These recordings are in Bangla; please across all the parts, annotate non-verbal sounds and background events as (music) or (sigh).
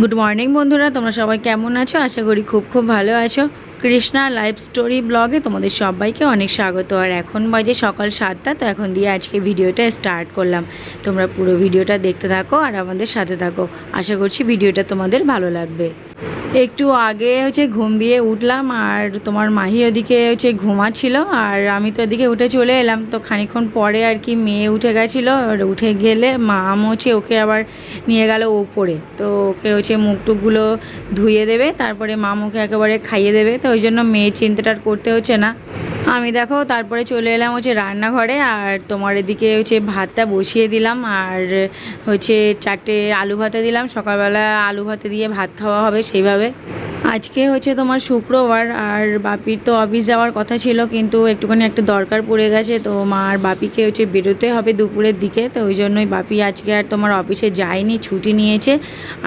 গুড মর্নিং বন্ধুরা। তোমরা সবাই কেমন আছো? আশা করি খুব খুব ভালো আছো। কৃষ্ণা লাইফ স্টোরি ব্লগে তোমাদের সবাইকে অনেক স্বাগত। আর এখন বাজে সকাল সাতটা, তো এখন দিয়ে আজকে ভিডিওটা স্টার্ট করলাম। তোমরা পুরো ভিডিওটা দেখতে থাকো আর আমাদের সাথে থাকো। আশা করছি ভিডিওটা তোমাদের ভালো লাগবে। একটু আগে হচ্ছে ঘুম দিয়ে উঠলাম আর তোমার মাহি ওদিকে হচ্ছে ঘুমাচ্ছিল আর আমি তো ওদিকে উঠে চলে এলাম। তো খানিক্ষণ পরে আর কি মেয়ে উঠে গেছিল আর উঠে গেলে মাম হচ্ছে ওকে আবার নিয়ে গেল ওপরে তো ওকে হচ্ছে মুখ টুকগুলো ধুয়ে দেবে, তারপরে মাম ওকে একেবারে খাইয়ে দেবে। তো ওই জন্য মেয়ে চিন্তাটা করতে হচ্ছে না। আমি দেখো, তারপরে চলে এলাম হচ্ছে রান্নাঘরে, আর তোমার এদিকে হচ্ছে ভাতটা বসিয়ে দিলাম, আর হচ্ছে চারটে আলু ভাতে দিলাম, সকালবেলা আলু ভাতে দিয়ে ভাত খাওয়া হবে সেইভাবে। আজকে হচ্ছে তোমার শুক্রবার, আর বাপির তো অফিস যাওয়ার কথা ছিল, কিন্তু একটুখানি একটা দরকার পড়ে গেছে, তো মা আর বাপিকে হচ্ছে বেরোতে হবে দুপুরের দিকে, তো ওই জন্যই বাপি আজকে আর তোমার অফিসে যায়নি, ছুটি নিয়েছে।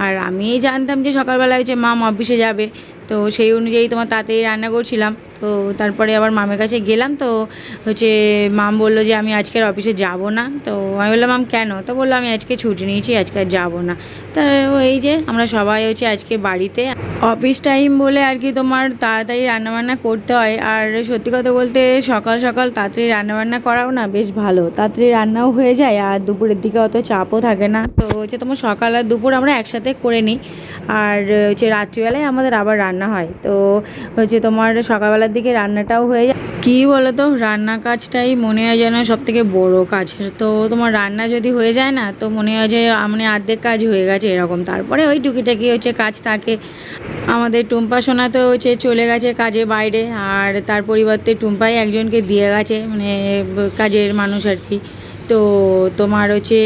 আর আমি জানতাম যে সকালবেলা হচ্ছে মাম অফিসে যাবে, তো সেই অনুযায়ী তোমার তাড়াতাড়ি রান্না করছিলাম। তো তারপরে আবার মামের কাছে গেলাম তো হচ্ছে মাম বলল যে আমি আজকে অফিসে যাব না। তো আমি বললাম, মাম, কেন? তো বলল, আমি আজকে ছুটি নিয়েছি, আজকে আর যাব না। তা এই যে আমরা সবাই হচ্ছে আজকে বাড়িতে। অফিস টাইম বলে আর কি তোমার তাড়াতাড়ি রান্নাবান্না করতে হয়। আর সত্যি কথা বলতে সকাল সকাল তাড়াতাড়ি রান্নাবান্না করাও না বেশ ভালো। তাড়াতাড়ি রান্নাও হয়ে যায় আর দুপুরের দিকে অত চাপও থাকে না। তো হচ্ছে তোমার সকাল আর দুপুর আমরা একসাথে করে নিই। আর হচ্ছে রাত্রিবেলায় আমাদের আবার রান্না হয়। তো হচ্ছে তোমার সকালবেলার দিকে রান্নাটাও হয়ে যায়। কী বলো তো রান্না কাজটাই মনে হয় যেন সব থেকে বড়ো কাজ। তো তোমার রান্না যদি হয়ে যায় না, তো মনে হয় যে মানে আর্ধেক কাজ হয়ে গেছে এরকম। তারপরে ওই টুকিটাকি হচ্ছে কাজ থাকে। আমাদের টুম্পা সোনা তো হচ্ছে চলে গেছে কাজে বাইরে, আর তার পরিবর্তে টুম্পাই একজনকে দিয়ে গেছে মানে কাজের মানুষ আর কি। তো তোমার হচ্ছে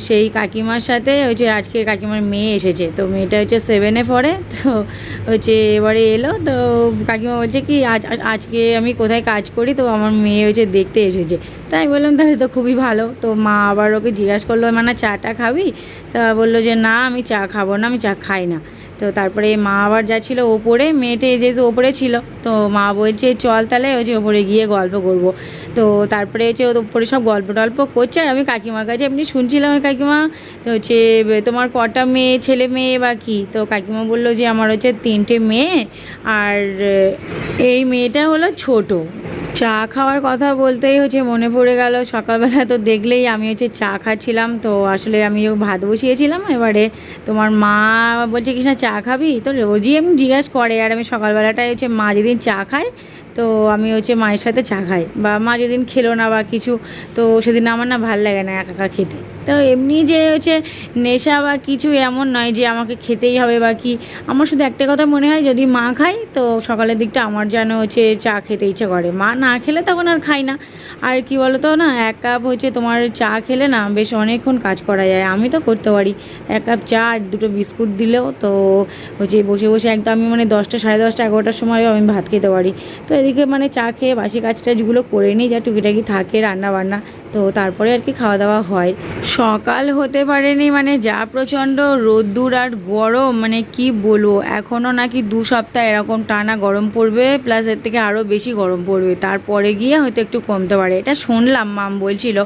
সেই কাকিমার সাথে হচ্ছে আজকে কাকিমার মেয়ে এসেছে। তো মেয়েটা হচ্ছে সেভেনে পড়ে, তো হচ্ছে এবারে এলো, তো কাকিমা বলছে কি, আজ, আজ- আজকে আমি কোথায় কাজ করি? তো আমার মেয়ে হচ্ছে দেখতে এসেছে। তাই বললাম, তাহলে তো খুবই ভালো। তো মা আবার ওকে জিজ্ঞাসা করল মানে চাটা খাবি? তা বলল যে, না, আমি চা খাব না, আমি চা খাই না। তো তারপরে মা আবার যাচ্ছিল ওপরে, মেয়েটে যেহেতু ওপরে ছিল, তো মা বলছে, চল তাহলে হচ্ছে ওপরে গিয়ে গল্প করব। তো তারপরে হচ্ছে ওপরে সব গল্প টল্প করছে আর আমি কাকিমার কাছে এমনি শুনছিলাম কাকিমা, তো হচ্ছে তোমার কটা মেয়ে, ছেলে মেয়ে বা কি? তো কাকিমা বলল যে আমার হচ্ছে তিনটে মেয়ে আর এই মেয়েটা হলো ছোট। চা খাওয়ার কথা বলতেই হচ্ছে মনে পড়ে গেল। সকালবেলা তো দেখলেই আমি হচ্ছে চা খাচ্ছিলাম। তো আসলে আমি ভাত বসিয়েছিলাম। এবারে তোমার মা বলছে, কৃষ্ণা, চা খাবি? তো রোজই আমি জিজ্ঞাসা করে। আর আমি সকালবেলাটায় হচ্ছে মা যেদিন চা খায় তো আমি হচ্ছে মায়ের সাথে চা খাই। বা মা যেদিন খেলো না বা কিছু, তো সেদিন আমার না ভালো লাগে না একা একা খেতে। তো এমনি যে হচ্ছে নেশা বা কিছু এমন নয় যে আমাকে খেতেই হবে বা কি, আমার শুধু একটা কথা মনে হয়, যদি মা খায়, তো সকালের দিকটা আমার যেন হচ্ছে চা খেতে ইচ্ছে করে। মা না খেলে তখন আর খাই না। আর কি বলো তো না, এক কাপ হচ্ছে তোমার চা খেলে না বেশ অনেকক্ষণ কাজ করা যায়। আমি তো করতে পারি। এক কাপ চা আর দুটো বিস্কুট দিলেও তো হচ্ছে বসে বসে একদম আমি মানে দশটা, সাড়ে দশটা, এগারোটার সময়ও আমি ভাত খেতে পারি। তো এদিকে মানে চা খেয়ে বাসি কাজ টাজগুলো করে নিই, যা টুকিটাকি থাকে রান্না বান্না, তো তারপরে আর কি খাওয়া দাওয়া হয়। সকাল হতে পারেনি মানে যা প্রচণ্ড রোদ্দুর আর গরম মানে কি বলব, এখনও নাকি দু সপ্তাহ এরকম টানা গরম পড়বে প্লাস এর থেকে আরও বেশি গরম পড়বে, তারপরে গিয়ে হয়তো একটু কমতে পারে। এটা শুনলাম, মাম বলছিল।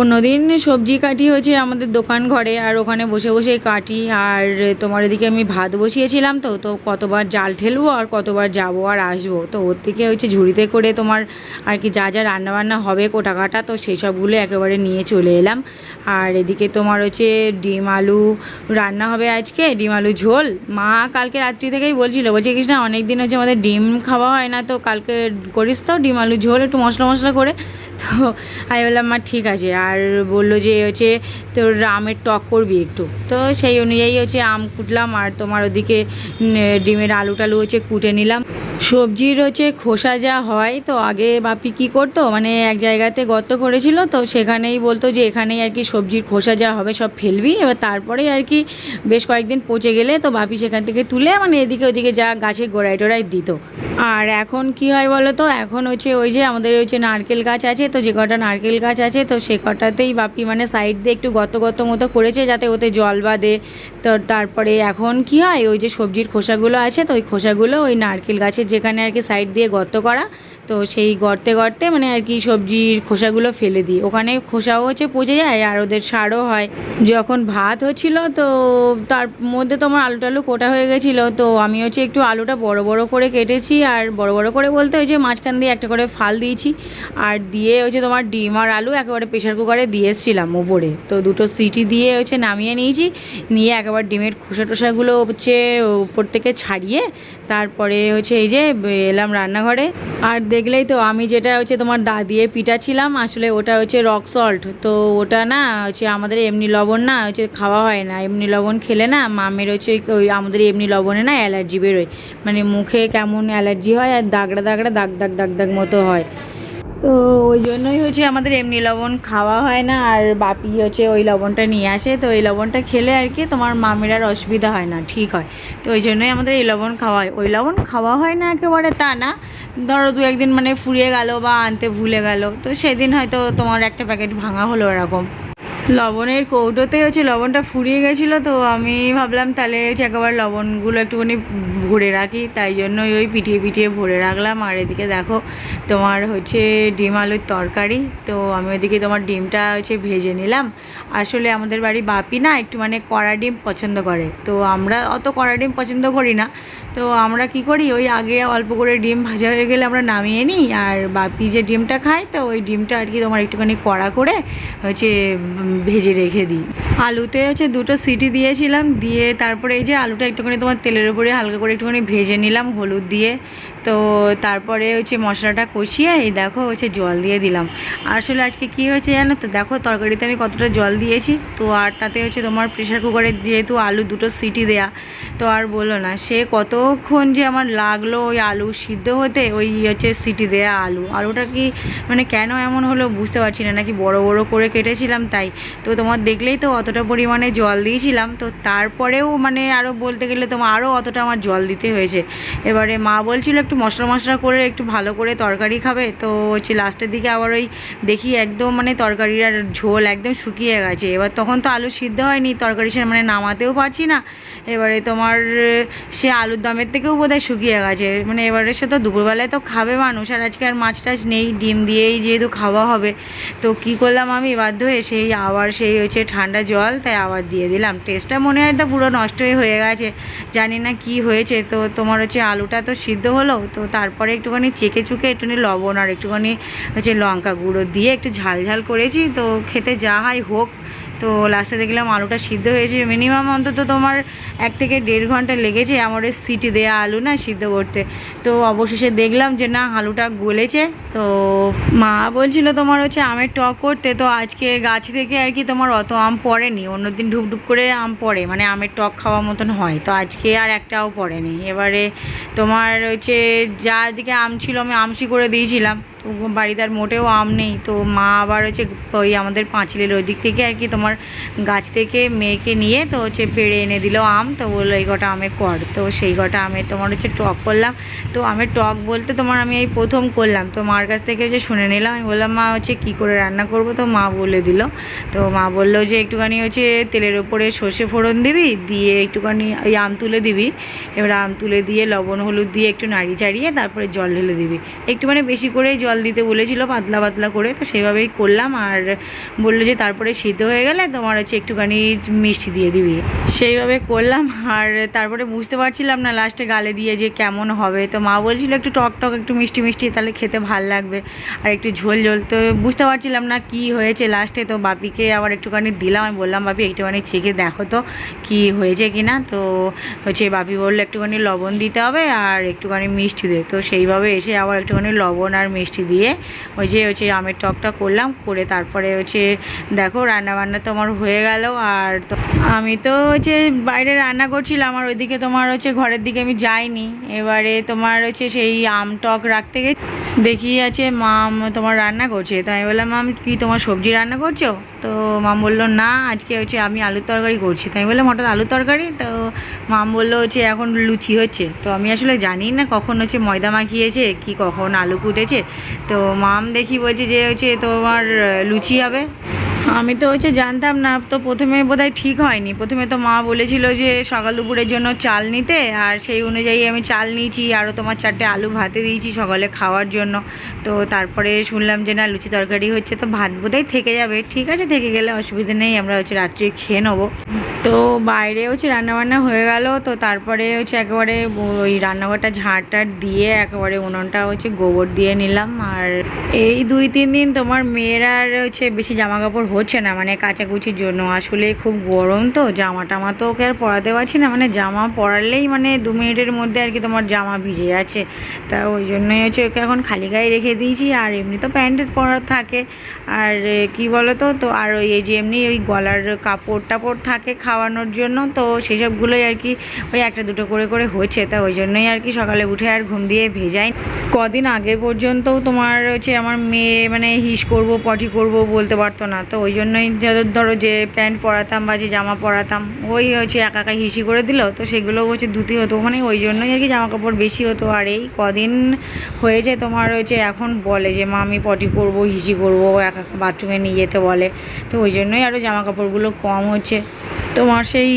অন্যদিন সবজি কাটি হয়েছে আমাদের দোকান ঘরে, আর ওখানে বসে বসে কাটি আর তোমার এদিকে আমি ভাত বসিয়েছিলাম তো তো কতবার জাল ঠেলবো আর কতবার যাব আর আসব, তো ওর থেকে হচ্ছে ঝুড়িতে করে তোমার আর কি যা যা রান্নাবান্না হবে কোটা কাটা তো সেই সবগুলো একেবারে নিয়ে চলে এলাম। আর এদিকে তোমার হচ্ছে ডিম, আলু রান্না হবে আজকে, ডিম, আলু, ঝোল। মা কালকে রাত্রি থেকেই বলছিল, বলছে, কৃষ্ণা অনেক দিন হচ্ছে আমাদের ডিম খাওয়া হয় না, তো কালকে করিস তো ডিম, আলু, ঝোল, একটু মশলা মশলা করে। তো আমি বললাম, মা, ঠিক আছে। আর বলল যে, হচ্ছে তোর আমের টক করবি একটু। তো সেই অনুযায়ী হচ্ছে আম কুটলাম, আর তোমার ওদিকে ডিমের আলু টালু হচ্ছে কুটে নিলাম। সবজির হচ্ছে খোসা যা হয়, তো আগে বাপি কি করতো? মানে এক জায়গাতে গর্ত করেছিল, তো সেখানেই বলতো যে এখানেই আর কি সবজির খোসা যা হবে সব ফেলবি। এবার তারপরে আর কি বেশ কয়েকদিন পচে গেলে, তো বাপি সেখান থেকে তুলে মানে এদিকে ওদিকে যা গাছের গোড়ায় টোড়ায় দিত। আর এখন কি হয় বলো তো এখন হচ্ছে ওই যে আমাদের হচ্ছে নারকেল গাছ আছে, তো যে কটা নারকেল গাছ আছে, তো সে কটাতেই বাপি মানে সাইড দিয়ে একটু গত গত মতো করেছে যাতে ওতে জল বাঁধে তো তারপরে এখন কি হয়? ওই যে সবজির খোসাগুলো আছে, তো ওই খোসাগুলো ওই নারকেল গাছের যেখানে আর কি সাইড দিয়ে গর্ত করা, তো সেই গর্তে গর্তে মানে আর কি সবজির খোসাগুলো ফেলে দিই। ওখানে খোসাও হচ্ছে পচে যায় আর ওদের সারও হয়। যখন ভাত হচ্ছিল তো তার মধ্যে তোমার আলু টালু কোটা হয়ে গেছিল, তো আমি হচ্ছে একটু আলুটা বড় বড় করে কেটেছি আর বড় বড় করে বলতে ওই যে মাঝখান দিয়ে একটা করে ফাল দিয়েছি আর দিয়ে হচ্ছে তোমার ডিম আর আলু একেবারে প্রেশার কুকারে দিয়ে এসেছিলাম ওপরে। তো দুটো সিটি দিয়ে হচ্ছে নামিয়ে নিয়েছি, নিয়ে একেবারে ডিমের খোসা টোসাগুলো হচ্ছে উপর থেকে ছাড়িয়ে তারপরে হচ্ছে এই যে এলাম রান্নাঘরে। আর দেখলেই তো আমি যেটা হচ্ছে তোমার দা দিয়ে পিটাছিলাম, আসলে ওটা হচ্ছে রক সল্ট তো ওটা না হচ্ছে আমাদের এমনি লবণ না হচ্ছে খাওয়া হয় না। এমনি লবণ খেলে না মামের হচ্ছে ওই- আমাদের এমনি লবণে না অ্যালার্জি বেরোয়। মানে মুখে কেমন অ্যালার্জি হয় আর দাগড়া দাগড়া দাগ দাগ দাগ দাগ মতো হয়। তো ওই জন্যই হচ্ছে আমাদের এমনি লবণ খাওয়া হয় না, আর বাপি হচ্ছে ওই লবণটা নিয়ে আসে। তো ওই লবণটা খেলে আর কি তোমার মামির আর অসুবিধা হয় না, ঠিক হয়। তো ওই জন্যই আমাদের এই লবণ খাওয়া হয়। ওই লবণ খাওয়া হয় না একেবারে তা না। ধরো দু একদিন মানে ফুরিয়ে গেল বা আনতে ভুলে গেল। তো সেদিন হয়তো তোমার একটা প্যাকেট ভাঙা হলো এরকম। লবণের কৌটোতে হচ্ছে লবণটা ফুরিয়ে গেছিল, তো আমি ভাবলাম তাহলে হচ্ছে একেবারে লবণগুলো একটুখানি ভরে রাখি, তাই জন্যই ওই পিটিয়ে পিটিয়ে ভরে রাখলাম। আর এদিকে দেখো, তোমার হচ্ছে ডিম আলুর তরকারি, তো আমি ওইদিকে তোমার ডিমটা হচ্ছে ভেজে নিলাম। আসলে আমাদের বাড়ি বাপি না একটু মানে কড়া ডিম পছন্দ করে, তো আমরা অত কড়া ডিম পছন্দ করি না। তো আমরা কি করি? ওই আগে অল্প করে ডিম ভাজা হয়ে গেলে আমরা নামিয়ে নিই আর বাপি যে ডিমটা খায়, তো ওই ডিমটা আর কি তোমার একটুখানি কড়া করে হচ্ছে ভেজে রেখে দিই। আলুতে হচ্ছে দুটো সিটি দিয়েছিলাম, দিয়ে তারপরে এই যে আলুটা একটুখানি তোমার তেলের উপরে হালকা করে একটুখানি ভেজে নিলাম হলুদ দিয়ে। তো তারপরে হচ্ছে মশলাটা কষিয়ে এই দেখো হচ্ছে জল দিয়ে দিলাম। আসলে আজকে কি হয়েছে জানো তো? দেখো তরকারিতে আমি কতটা জল দিয়েছি, তো আর তাতে হচ্ছে তোমার প্রেশার কুকারে যেহেতু আলু দুটো সিটি দেয়া, তো আর বলো না, সে কতক্ষণ যে আমার লাগল ওই আলু সিদ্ধ হতে, ওই হচ্ছে সিটি দেয়া আলু। আলুটা কি মানে কেন এমন হলো বুঝতে পারছি না, নাকি বড় বড় করে কেটেছিলাম তাই। তো তোমার দেখলেই তো অতটা পরিমাণে জল দিয়েছিলাম। তো তারপরেও মানে আরও বলতে গেলে তোমার আরও অতটা আমার জল দিতে হয়েছে। এবারে মা বলছিল একটু মশলা মশলা করে, একটু ভালো করে তরকারি খাবে। তো হচ্ছে লাস্টের দিকে আবার ওই দেখি একদম মানে তরকারির আর ঝোল একদম শুকিয়ে গেছে। এবার তখন তো আলু সিদ্ধ হয়নি, তরকারি সে মানে নামাতেও পারছি না। এবারে তোমার সে আলুর দামের থেকেও বোধহয় শুকিয়ে গেছে। মানে এবারে সে তো দুপুরবেলায় তো খাবে মানুষ, আর আজকে আর মাছ টাছ নেই, ডিম দিয়েই যেহেতু খাওয়া হবে। তো কি করলাম আমি? বাধ্য হয়ে সেই আবার সেই হচ্ছে ঠান্ডা জল, তাই আবার দিয়ে দিলাম। টেস্টটা মনে হয় তো পুরো নষ্টই হয়ে গেছে। জানি না কি হয়েছে। তো তোমার হচ্ছে আলুটা তো সিদ্ধ হলো, তো তারপরে একটুখানি চেকে চুকে একটুখানি লবণ আর একটুখানি হচ্ছে লঙ্কা গুঁড়ো দিয়ে একটু ঝাল ঝাল করেছি। তো খেতে যা হয় হোক তো লাস্টে দেখলাম আলুটা সিদ্ধ হয়েছে। মিনিমাম অন্তত তোমার এক থেকে দেড় ঘণ্টা লেগেছে আমার সিটি দেয়া আলু না সিদ্ধ করতে। তো অবশেষে দেখলাম যে না, আলুটা গলেছে। তো মা বলছিল তোমার হচ্ছে আমের টক করতে। তো আজকে গাছ থেকে আর কি তোমার অত আম পড়েনি। অন্যদিন ঢুক ঢুক করে আম পড়ে। মানে আমের টক খাওয়া মতন হয়। তো আজকে আর একটাও পড়েনি। এবারে তোমার হচ্ছে যা দিকে আম ছিল আমি আমসি করে দিয়েছিলাম। বাড়িতে আর মোটেও আম নেই। তো মা আবার হচ্ছে ওই আমাদের পাঁচিলের ওই দিক থেকে আর কি তোমার গাছ থেকে মেয়েকে নিয়ে তো হচ্ছে পেড়ে এনে দিল আম। তো বলল এই কটা আমে কর। তো সেই কটা আমের তোমার হচ্ছে টক করলাম। তো আমের টক বলতে তোমার আমি এই প্রথম করলাম। তো মার কাছ থেকে যে শুনে নিলাম, আমি বললাম, মা, হচ্ছে কী করে রান্না করব? তো মা বলে দিল। তো মা বলল যে, একটুখানি হচ্ছে তেলের ওপরে সর্ষে ফোড়ন দিবি, দিয়ে একটুখানি ওই আম তুলে দিবি। এবার আম তুলে দিয়ে লবণ, হলুদ দিয়ে একটু নাড়ি চাড়িয়ে তারপরে জল ঢেলে দিবি। একটুখানি বেশি করেই জল দিতে বলেছিল পাতলা পাতলা করে, তো সেভাবেই করলাম আর বলল যে তারপরে সিদ্ধ হয়ে গেলে তোমার হচ্ছে একটুখানি মিষ্টি দিয়ে দিবি। সেইভাবে করলাম আর তারপরে বুঝতে পারছিলাম না লাস্টে গালে দিয়ে যে কেমন হবে। তো মা বলছিল একটু টক টক, একটু মিষ্টি মিষ্টি, তাহলে খেতে ভালো লাগবে। আর একটু ঝোল ঝোল, তো বুঝতে পারছিলাম না কি হয়েছে লাস্টে তো বাপিকে আবার একটুখানি দিলাম, আমি বললাম, বাপি একটুখানি ছেঁকে দেখো তো কি হয়েছে কি না তো হচ্ছে বাপি বলল, একটুখানি লবণ দিতে হবে আর একটুখানি মিষ্টি দে। তো সেইভাবে এসে আবার একটুখানি লবণ আর মিষ্টি দিয়ে ওই যে হচ্ছে আমের টকটা করলাম, করে তারপরে হচ্ছে দেখো রান্না বান্না তো আমার হয়ে গেল। আর আমি তো হচ্ছে বাইরে রান্না করছিলাম, আর ওইদিকে তোমার হচ্ছে ঘরের দিকে আমি যাইনি। এবারে তোমার হচ্ছে সেই আম টক রাখতে গেছি। দেখি আছে মাম তোমার রান্না করছে। তো আমি বললাম, মাম, কি তোমার সবজি রান্না করছ? তো মাম বলল, না, আজকে হচ্ছে আমি আলুর তরকারি করছি। তাই বললাম, হঠাৎ আলুর তরকারি? তো মাম বলল, হচ্ছে এখন লুচি হচ্ছে। তো আমি আসলে জানি না কখন হচ্ছে ময়দা মাখিয়েছে, কি কখন আলু কুটেছে। তো মাম দেখি বলছে যে হচ্ছে তোমার লুচি হবে। আমি তো হচ্ছে জানতাম না, তো প্রথমে বোধহয় ঠিক হয়নি। প্রথমে তো মা বলেছিল যে সকাল দুপুরের জন্য চাল নিতে, আর সেই অনুযায়ী আমি চাল নিয়েছি, আরও তোমার চারটে আলু ভাতে দিয়েছি সকালে খাওয়ার জন্য। তো তারপরে শুনলাম যে না, লুচি তরকারি হচ্ছে, তো ভাত বোধহয় থেকে যাবে। ঠিক আছে, থেকে গেলে অসুবিধা নেই, আমরা হচ্ছে রাত্রে খেয়ে নেব। তো বাইরে হচ্ছে রান্নাবান্না হয়ে গেল, তো তারপরে হচ্ছে একেবারে ওই রান্নাঘরটা ঝাড় টাড় দিয়ে একেবারে উনুনটা হচ্ছে গোবর দিয়ে নিলাম। আর এই দুই, তিন দিন তোমার মেয়েরা আর হচ্ছে বেশি জামা কাপড় হচ্ছে না মানে কাচাকুচির জন্য। আসলে খুব গরম তো জামা টামা তো ওকে আর পরাতে পারছি না মানে জামা পরালেই মানে দু মিনিটের মধ্যে আর কি তোমার জামা ভিজে যাচ্ছে। তা ওই জন্যই হচ্ছে ওকে এখন খালি গায়ে রেখে দিয়েছি, আর এমনি তো প্যান্ট পরা থাকে। আর কি বলো তো তো আর ওই যে এমনি ওই গলার কাপড় টাপড় থাকে খাওয়ানোর জন্য, তো সেসবগুলোই আর কি ওই একটা দুটো করে করে হচ্ছে। তা ওই জন্যই আর কি সকালে উঠে আর ঘুম দিয়ে ভেজাই কদিন আগে পর্যন্তও তোমার হচ্ছে আমার মেয়ে মানে হিস করব, পটি করব বলতে পারতো না, তো ওই জন্যই যত ধরো যে প্যান্ট পরাতাম বা যে জামা পরাতাম, ওই হচ্ছে একা একা হিসি করে দিল, তো সেগুলো হচ্ছে ধুতি হতো। মানে ওই জন্যই আর কি জামা কাপড় বেশি হতো। আর এই কদিন হয়েছে তোমার হচ্ছে এখন বলে যে, মা, আমি পটি করব হিসি করব, একা একা বাথরুমে নিয়ে যেতে বলে। তো ওই জন্যই আরও জামা কাপড়গুলো কম হচ্ছে। তোমার সেই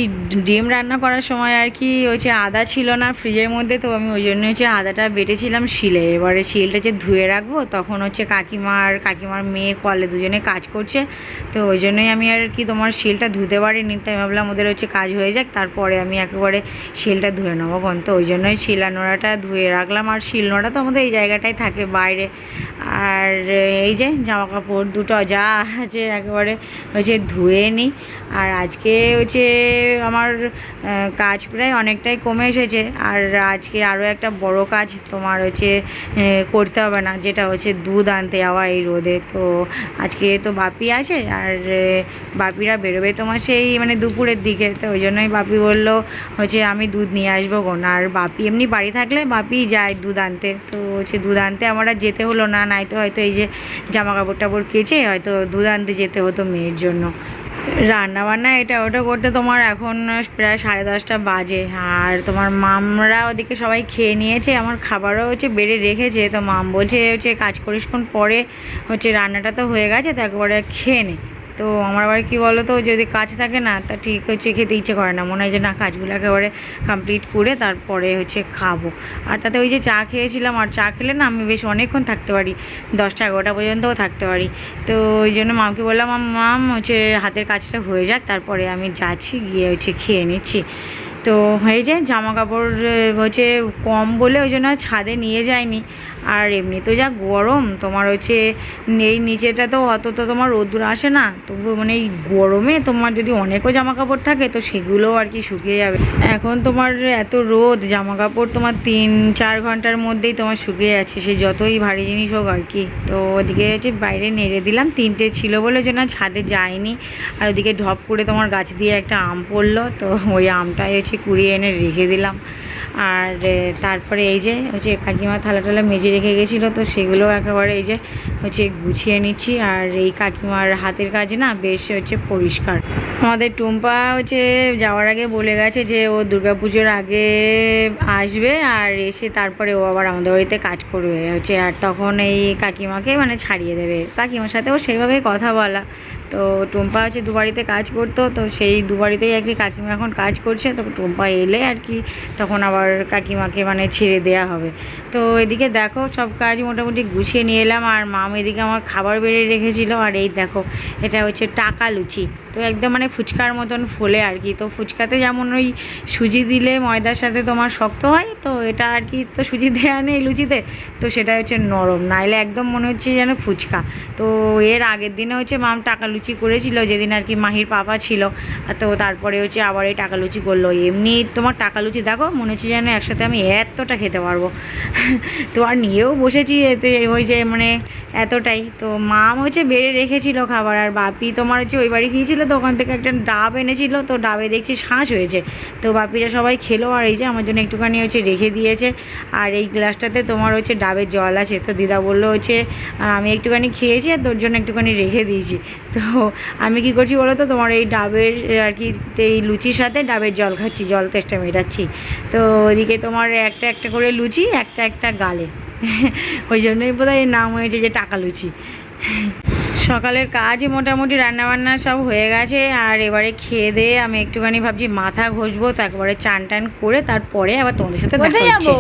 ডিম রান্না করার সময় আর কি হচ্ছে আদা ছিল না ফ্রিজের মধ্যে, তো আমি ওই জন্য হচ্ছে আদাটা বেটেছিলাম শিলে। এবারে শিলটা যে ধুয়ে রাখব, তখন হচ্ছে কাকিমার কাকিমার মেয়ে, কলে দুজনে কাজ করছে, তো ওই জন্যই আমি আর কি তোমার শিলটা ধুতে পারিনি। তাই ভাবলাম ওদের হচ্ছে কাজ হয়ে যাক, তারপরে আমি একেবারে শিলটা ধুয়ে নেব কোন তো ওই জন্যই শিলা নোড়াটা ধুয়ে রাখলাম, আর শিল নোড়া তো আমাদের এই জায়গাটাই থাকে বাইরে। আর এই যে জামা কাপড় দুটো যা আছে, একেবারে হচ্ছে ধুয়ে নিই আর আজকে হচ্ছে আমার কাজ প্রায় অনেকটাই কমে এসেছে। আর আজকে আরও একটা বড় কাজ তোমার হচ্ছে করতে হবে না, যেটা হচ্ছে দুধ আনতে যাওয়া এই রোদে। তো আজকে তো বাপি আছে, আর বাপিরা বেরোবে তোমার সেই মানে দুপুরের দিকে। তো ওই জন্যই বাপি বলল হচ্ছে, আমি দুধ নিয়ে আসব কোন আর বাপি এমনি বাড়ি থাকলে বাপি যায় দুধ আনতে। তো হচ্ছে দুধ আনতে আমার আর যেতে হলো না নাই তো হয়তো এই যে জামা কাপড় টাপড় কেচে হয়তো দুধ আনতে যেতে হতো মেয়ের জন্য। রান্না বান্না এটা ওটা করতে তোমার এখন প্রায় সাড়ে দশটা বাজে। আর তোমার মামরা ওদিকে সবাই খেয়ে নিয়েছে, আমার খাবারও হচ্ছে বেড়ে রেখেছে। তো মাম বলছে হচ্ছে কাজ করিসক্ষণ পরে হচ্ছে রান্নাটা তো হয়ে গেছে তো একবারে খেয়ে নে। তো আমার আবার কী বলো তো যদি কাজ থাকে না তা ঠিক হচ্ছে খেতে ইচ্ছে করে না। মনে হয় যে না কাজগুলো একেবারে কমপ্লিট করে তারপরে হচ্ছে খাব। আর তাতে ওই যে চা খেয়েছিলাম আর চা খেলে না আমি বেশ অনেকক্ষণ থাকতে পারি। দশটা এগারোটা পর্যন্তও থাকতে পারি। তো ওই জন্য মামকে বললাম "মাম, হচ্ছে হাতের কাজটা হয়ে যাক তারপরে আমি যাচ্ছি গিয়ে হচ্ছে খেয়ে নিচ্ছি। তো হয়ে যায় জামা কাপড় হচ্ছে কম বলে ওই জন্য ছাদে নিয়ে যায়নি আর এমনি তো যা গরম, তোমার হচ্ছে এই নিচেটা তো অত তো তোমার রোদ্দুর আসে না তবু মানে এই গরমে তোমার যদি অনেকও জামা কাপড় থাকে তো সেগুলোও আর কি শুকিয়ে যাবে। এখন তোমার এত রোদ জামা কাপড় তোমার তিন, চার ঘণ্টার মধ্যেই তোমার শুকিয়ে যাচ্ছে, সে যতই ভারী জিনিস হোক আর কি। তো ওদিকে হচ্ছে বাইরে নেড়ে দিলাম, তিনটে ছিল বলে যে না ছাদে যায়নি আর ওদিকে ঢপ করে তোমার গাছ দিয়ে একটা আম পড়ল, তো ওই আমটাই হচ্ছে কুড়িয়ে এনে রেখে দিলাম। আর তারপরে এই যে হচ্ছে কাকিমা থালা টালা মেজে রেখে গেছিল, তো সেগুলো একেবারে এই যে, হচ্ছে গুছিয়ে নিচ্ছি। আর এই কাকিমার হাতের কাজ না বেশ হচ্ছে পরিষ্কার। আমাদের টুম্পা হচ্ছে যাওয়ার আগে বলে গেছে যে, ও দুর্গাপুজোর আগে আসবে আর এসে তারপরে ও আবার আমাদের বাড়িতে কাজ করবে। হচ্ছে, আর তখন এই কাকিমাকে মানে ছাড়িয়ে দেবে। কাকিমার সাথে ও সেইভাবেই কথা বলা। তো টুম্পা হচ্ছে দু বাড়িতে কাজ করতো, তো সেই দুবাড়িতেই আর কি কাকিমা এখন কাজ করছে, তো টুম্পা এলে আর কি তখন আবার কাকিমাকে মানে ছেড়ে দেয়া হবে। তো এদিকে দেখো সব কাজ মোটামুটি গুছিয়ে নিয়ে এলাম, আর মাম এদিকে আমার খাবার বেড়ে রেখেছিল, আর এই দেখো এটা হচ্ছে টাকা লুচি। তো একদম মানে ফুচকার মতন ফোলে আর কি, তো ফুচকাতে যেমন ওই সুজি দিলে ময়দার সাথে তোমার শক্ত হয় তো এটা আর কি তো সুজি দেওয়া নেই লুচিতে। তো সেটা হচ্ছে নরম। নাইলে একদম মনে হচ্ছে যেন ফুচকা। তো এর আগের দিনে হচ্ছে মাম টাকা লুচি করেছিল, যেদিন আর কি মাহির পাপা ছিল। তো তারপরে হচ্ছে আবার এই টাকা লুচি করল। এমনি তোমার টাকা লুচি দেখো, মনে হচ্ছে যেন একসাথে আমি এতটা খেতে পারব। তো আর নিয়েও বসেছি ওই যে মানে এতটাই। তো মাম হচ্ছে বেড়ে রেখেছিল খাবার। আর বাপি তোমার হচ্ছে ওই বাড়ি গিয়েছিল, তো ওখান থেকে একটা ডাব এনেছিল। তো ডাবে দেখছি শাঁস হয়েছে। তো বাপিরা সবাই খেলো। আর এই যে আমার জন্য একটুখানি হচ্ছে রেখে দিয়েছে। আর এই গ্লাসটাতে তোমার হচ্ছে ডাবের জল আছে। তো দিদা বলল হচ্ছে আমি একটুখানি খেয়েছি আর তোর জন্য একটুখানি রেখে দিয়েছি। তো আমি কি করছি বলো তো, তোমার এই ডাবের আর কি, এই লুচির সাথে ডাবের জল খাচ্ছি, জল তেষ্টা মেটাচ্ছি। তো ওইদিকে তোমার একটা একটা করে লুচি, একটা একটা গালে। ওই জন্যই এর নাম হয়েছে যে টাকা লুচি। সকালের কাজ মোটামুটি রান্নাবান্না সব হয়ে গেছে আর এবারে খেয়ে দিয়ে আমি একটুখানি ভাবছি মাথা ঘষবো তারপরে চান টান করে তারপরে আবার তোমাদের সাথে দেখা কোথায় হচ্ছে।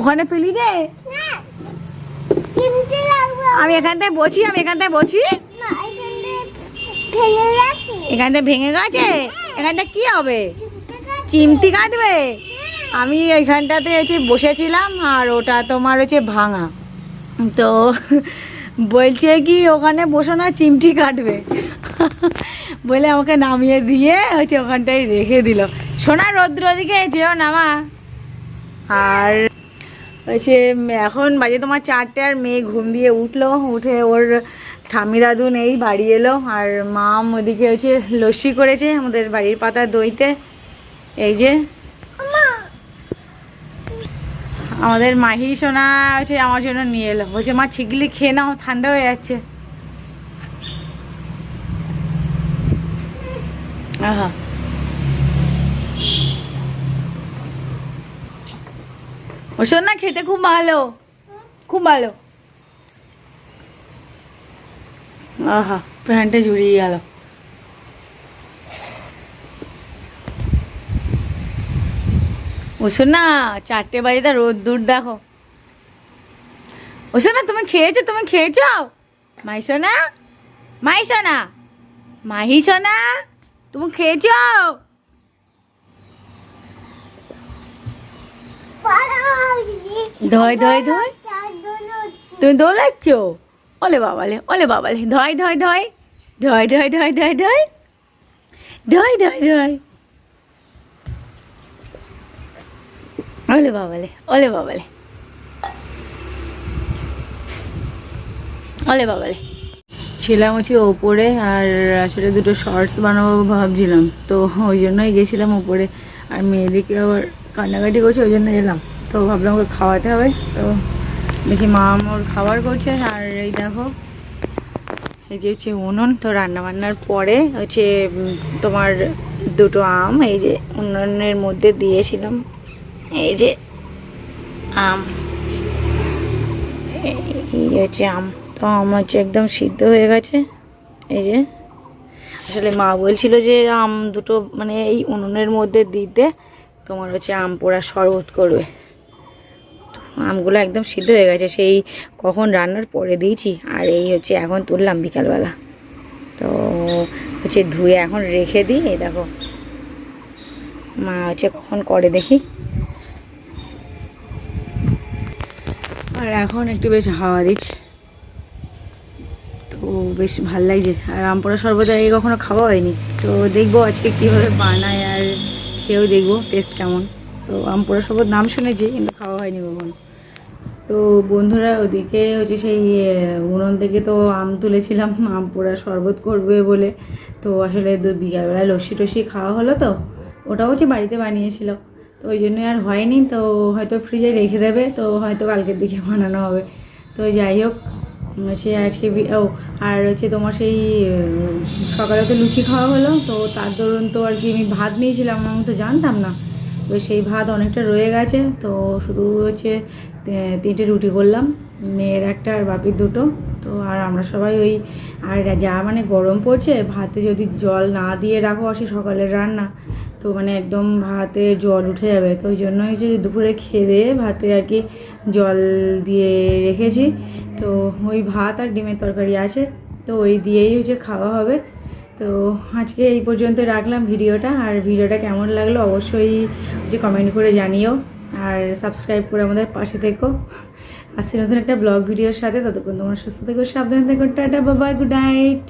ওখানে পেলি দে আমি এখান থেকে বসি আমি এখান থেকে বসি ভেঙে গেছে থেকে ভেঙে গেছে? এখান থেকে কি হবে? চিমটি কাঁদবে আমি এখানটাতে হচ্ছে বসেছিলাম আর ওটা তোমার হচ্ছে ভাঙা। তো বলছে কি, ওখানে বসো না, চিমটি কাটবে। বলে আমাকে নামিয়ে দিয়ে হচ্ছে ওখানটায় রেখে দিল। সোনা, রৌদ্র দিকে যেও নামা আর হচ্ছে, এখন বাজে তোমার চারটে আর মেয়ে ঘুম দিয়ে উঠল। উঠে ওর ঠাম্মি দাদু নেই, বাড়ি এলো। আর মাম ওদিকে হচ্ছে লস্যি করেছে আমাদের বাড়ির পাতা দইতে। এই যে আমাদের মাহি সোনা হচ্ছে আমার জন্য নিয়ে এলো। বলছে, মা, ছিগলি খেয়ে নাও, ঠান্ডা হয়ে যাচ্ছে। আহা। না খেতে খুব ভালো। খুব ভালো। আহা প্যান্টে জুড়িয়ে গেল। ওসো না চারটে বাজে রোদ দূর দেখো। ওসো না তুমি খেয়েছো তুমি খেয়েছো? মাই সোনা মাই সোনা, মাহি সোনা, তুমি খেয়েছো? ধয় ধয় ধয় তুমি দৌড়াচ্ছ? ওলে বাবালে ওলে বাবালে। ধয় ধয় ধয় ধয় ধয় ধয় ধয় ধয় ধয় ধয় ধয় ওলে বাবালে ওলে বাবালে ওলে বাবালে ছিলাম হচ্ছে ওপরে আর আসলে দুটো শর্টস বানাবো ভাবছিলাম। তো ওই জন্যই গেছিলাম ওপরে। আর মেয়েদিকে আবার কান্নাকাটি করছে, ওই জন্য এলাম। তো ভাবলাম ওকে খাওয়াতে হবে। তো দেখি মা ওর খাবার করছে। আর এই দেখো, এই যে হচ্ছে উনুন। তো রান্না বান্নার পরে হচ্ছে তোমার দুটো আম, এই যে উনুনের মধ্যে দিয়েছিলাম। এই যে আম। এই হচ্ছে আম। তো আম হচ্ছে একদম সিদ্ধ হয়ে গেছে। এই যে। আসলে মা বলছিল যে আম দুটো মানে এই উনুনের মধ্যে দিতে তোমার হচ্ছে আম পোড়া শরবত করবে। আমগুলো একদম সিদ্ধ হয়ে গেছে। সেই কখন রান্নার পরে দিয়েছি। আর এই হচ্ছে এখন তুললাম বিকালবেলা। তো হচ্ছে ধুয়ে এখন রেখে দিই। দেখো। মা হচ্ছে কখন করে দেখি। আর এখন একটু বেশ হাওয়া দিচ্ছে। তো বেশ ভালো লাগছে। আর আমপোড়া শরবত আগে কখনো খাওয়া হয়নি। তো দেখব আজকে কীভাবে বানায় আর খেয়েও দেখব টেস্ট কেমন। তো আমপোড়া শরবত নাম শুনেছি, কিন্তু খাওয়া হয়নি কখনো। তো বন্ধুরা, ওদিকে হচ্ছে সেই উনুন থেকে তো আম তুলেছিলাম, আম পোড়া শরবত করবে বলে। তো আসলে বিকালবেলায় লস্যি টস্যি খাওয়া হলো তো, ওটাও হচ্ছে বাড়িতে বানিয়েছিল তো ওই জন্য আর হয়নি, তো হয়তো ফ্রিজে রেখে দেবে, তো হয়তো কালকের দিকে (laughs) বানানো হবে। তো যাই হোক, সে আজকে ও, আর হচ্ছে তোমার সেই সকালে তো লুচি খাওয়া হলো, তো তার দরুন তো আর কি আমি ভাত নিয়েছিলাম, আমি তো জানতাম না। তো সেই ভাত অনেকটা রয়ে গেছে, তো শুধু হচ্ছে তিনটে রুটি করলাম, মেয়ের একটা আর বাপির দুটো, তো আর আমরা সবাই ওই, আর যা মানে গরম পড়ছে, ভাতে যদি জল না দিয়ে রাখো, সে সকালের রান্না। তো মানে একদম ভাতে জল উঠে যাবে। তো ওই জন্য হচ্ছে দুপুরে খেয়ে ভাতে আর কি জল দিয়ে রেখেছি। তো ওই ভাত আর ডিমের তরকারি আছে। তো ওই দিয়েই হচ্ছে খাওয়া হবে। তো আজকে এই পর্যন্ত রাখলাম ভিডিওটা। আর ভিডিওটা কেমন লাগল অবশ্যই যে কমেন্ট করে জানিও। আর সাবস্ক্রাইব করে আমাদের পাশে থেকো। আসছি নতুন একটা ব্লগ ভিডিওর সাথে ততক্ষণ তোমরা সুস্থ থেকো, সাবধানে থেকো। টাটা বাবা গুড নাইট